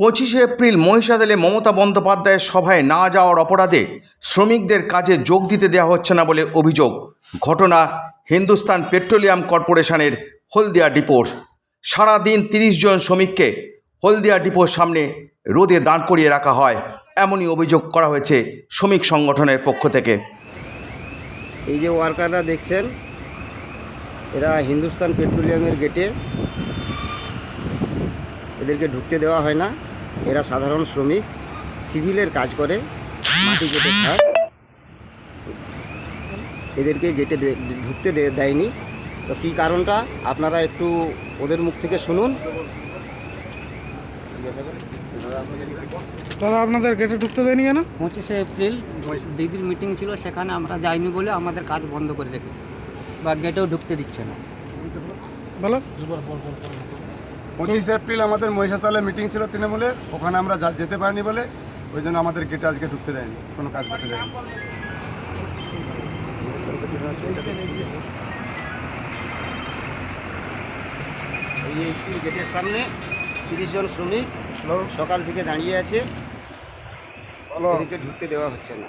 পঁচিশে এপ্রিল মহিষাদলে মমতা বন্দ্যোপাধ্যায়ের সভায় না যাওয়ার অপরাধে শ্রমিকদের কাজে যোগ দিতে দেওয়া হচ্ছে না বলে অভিযোগ। ঘটনা হিন্দুস্তান পেট্রোলিয়াম কর্পোরেশনের হলদিয়া ডিপোর। সারাদিন তিরিশ জন শ্রমিককে হলদিয়া ডিপোর সামনে রোদে দাঁড় করিয়ে রাখা হয়, এমনই অভিযোগ করা হয়েছে শ্রমিক সংগঠনের পক্ষ থেকে। এই যে ওয়ার্কাররা দেখছেন, এরা হিন্দুস্তান পেট্রোলিয়ামের গেটে, এদেরকে ঢুকতে দেওয়া হয় না। এরা সাধারণ শ্রমিক সিভিলের কাজ করে মাটি কেটে খায়। এদেরকে গেটে ঢুকতে দে- দেয়নি। তো কী কারণটা? আপনারা একটু ওদের মুখ থেকে শুনুন। দাদা আপনাদের গেটে ঢুকতে দেয়নি কেন? পঁচিশে এপ্রিল দিদির মিটিং ছিল সেখানে আমরা যাইনি বলে আমাদের কাজ বন্ধ করে রেখেছে বা গেটেও ঢুকতে দিচ্ছে না। বলো। পঁচিশে এপ্রিল আমাদের মহিষাতলে মিটিং ছিল তৃণমূলের ওখানে আমরা যেতে পারিনি বলে ওই জন্য আমাদের গেটে আজকে ঢুকতে দেয়নি কোনো কাজ করতে দেয়নি। এই গেটের সামনে তিরিশ জন শ্রমিক সকাল থেকে দাঁড়িয়ে আছে। ঢুকতে দেওয়া হচ্ছে না।